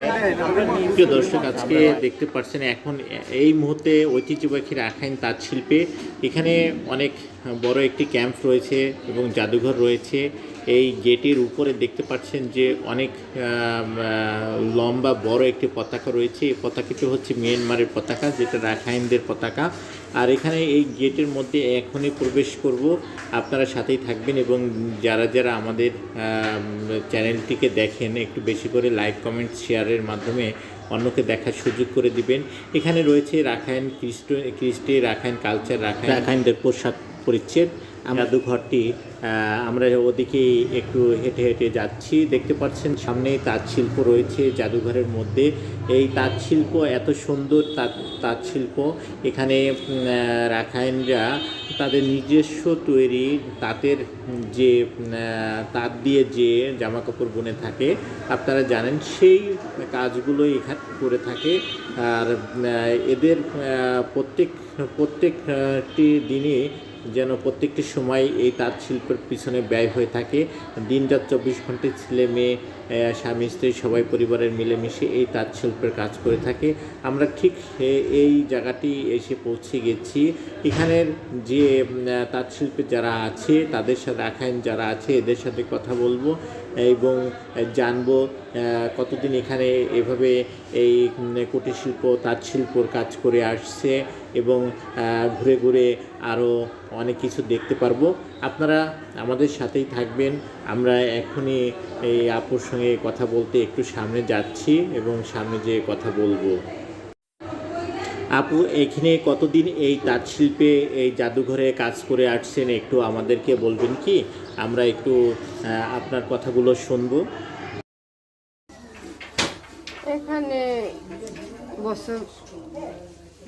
প্রিয় দর্শক, আজকে দেখতে পাচ্ছেন, এখন এই মুহূর্তে ঐতিহ্যবাহী রাখাইন তাঁত শিল্পে এখানে অনেক বড় একটি ক্যাম্প রয়েছে এবং জাদুঘর রয়েছে। এই গেটের উপরে দেখতে পাচ্ছেন যে অনেক লম্বা বড় একটি পতাকা রয়েছে। এই পতাকাটি হচ্ছে মিয়ানমারের পতাকা, যেটা রাখাইনদের পতাকা। আর এখানে এই গেটের মধ্যে এখনই প্রবেশ করব। আপনারা সাথেই থাকবেন এবং যারা যারা আমাদের চ্যানেলটিকে দেখেন, একটু বেশি করে লাইক, কমেন্ট, শেয়ারের মাধ্যমে অন্যকে দেখার সুযোগ করে দিবেন। এখানে রয়েছে রাখাইন খ্রিস্ট, খ্রিস্টি রাখাইন কালচার, রাখাইন রাখাইনদের পোশাক পরিচ্ছেদ। জাদুঘরটি আমরা ওদিকে একটু হেঁটে হেঁটে যাচ্ছি দেখতে পাচ্ছেন সামনেই তাঁত শিল্প রয়েছে জাদুঘরের মধ্যে। এই তাঁত শিল্প এত সুন্দর তাঁত তাঁত শিল্প। এখানে রাখাইনরা তাদের নিজস্ব তৈরি তাঁতের যে তাঁত দিয়ে যে জামা কাপড় বনে থাকে আপনারা জানেন সেই কাজগুলো এখানে করে থাকে। আর এদের প্রত্যেক প্রত্যেকটি দিনে যেন প্রত্যেকটি সময় এই তাঁত শিল্পের পিছনে ব্যয় হয়ে থাকে। দিনরাত চব্বিশ ঘণ্টা ছেলে মেয়ে স্বামী, স্ত্রী সবাই পরিবারের মিলেমিশে এই তাঁত শিল্পের কাজ করে থাকে। আমরা ঠিক এই জায়গাটি এসে পৌঁছে গেছি। এখানের যে তাঁত শিল্পে যারা আছে, তাদের সাথে রাখাইন যারা আছে, এদের সাথে কথা বলব এবং জানব কতদিন এখানে এভাবে এই কুটির শিল্প, তাঁত শিল্পর কাজ করে আসছে। এবং ঘুরে ঘুরে আরও অনেক কিছু দেখতে পারব। আপনারা আমাদের সাথেই থাকবেন। আমরা এখনই এই আপুর সঙ্গে কথা বলতে একটু সামনে যাচ্ছি এবং সামনে যেয়ে কথা বলব। আপু, এখানে কতদিন এই তাঁত শিল্পে, এই জাদুঘরে কাজ করে আসছেন একটু আমাদেরকে বলবেন কি? আমরা একটু আপনার কথাগুলো শুনব। এখানে বছর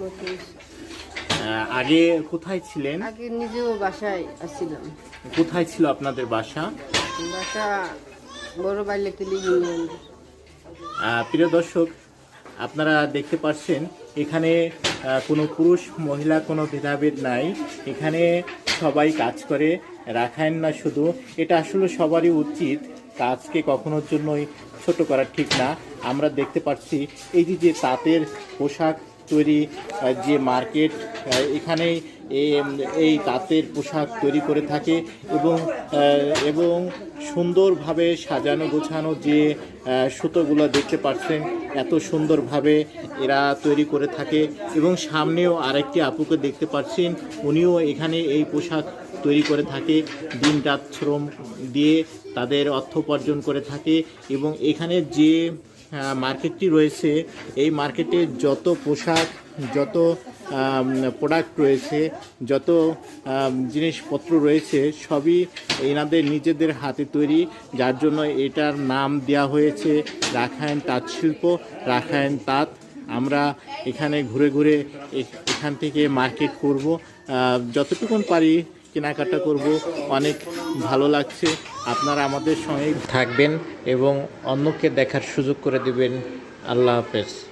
পঁচিশ আগে কোথায় ছিলেন? আগে নিজেও বাসায় আসছিলাম। কোথায় ছিল আপনাদের বাসা? বাসা বড় বাইলে তুলি ইউনিয়ন প্রিয় দর্শক আপনারা দেখতে পাচ্ছেন এখানে কোনো পুরুষ মহিলা কোনো ভেদাভেদ নাই। এখানে সবাই কাজ করে রাখায়েন না শুধু। এটা আসলে সবারই উচিত কাজকে কখনোর জন্যই ছোট করা ঠিক না। আমরা দেখতে পাচ্ছি এই যে যে তাঁতের পোশাক তৈরি যে মার্কেট এখানে এই তাঁতের পোশাক তৈরি করে থাকে এবং এবং সুন্দরভাবে সাজানো গোছানো যে সুতোগুলো দেখতে পাচ্ছেন, এত সুন্দরভাবে এরা তৈরি করে থাকে এবং সামনেও আরেকটি আপুকে দেখতে পাচ্ছেন, উনিও এখানে এই পোশাক তৈরি করে থাকে দিন রাত শ্রম দিয়ে তাদের অর্থ উপার্জন করে থাকে এবং এখানে যে মার্কেটটি রয়েছে। এই মার্কেটে যত পোশাক, যত প্রোডাক্ট রয়েছে, যত জিনিসপত্র রয়েছে, সবই এনাদের নিজেদের হাতে তৈরি। যার জন্য এটার নাম দেওয়া হয়েছে রাখায়ন তাঁত শিল্প রাখায়ন তাঁত। আমরা এখানে ঘুরে ঘুরে এখান থেকে মার্কেট করব। যতটুকুন পারি কেনাকাটা করব, অনেক ভালো লাগছে। আপনারা আমাদের সঙ্গে থাকবেন এবং অন্যকে দেখার সুযোগ করে দিবেন। আল্লাহ হাফেজ।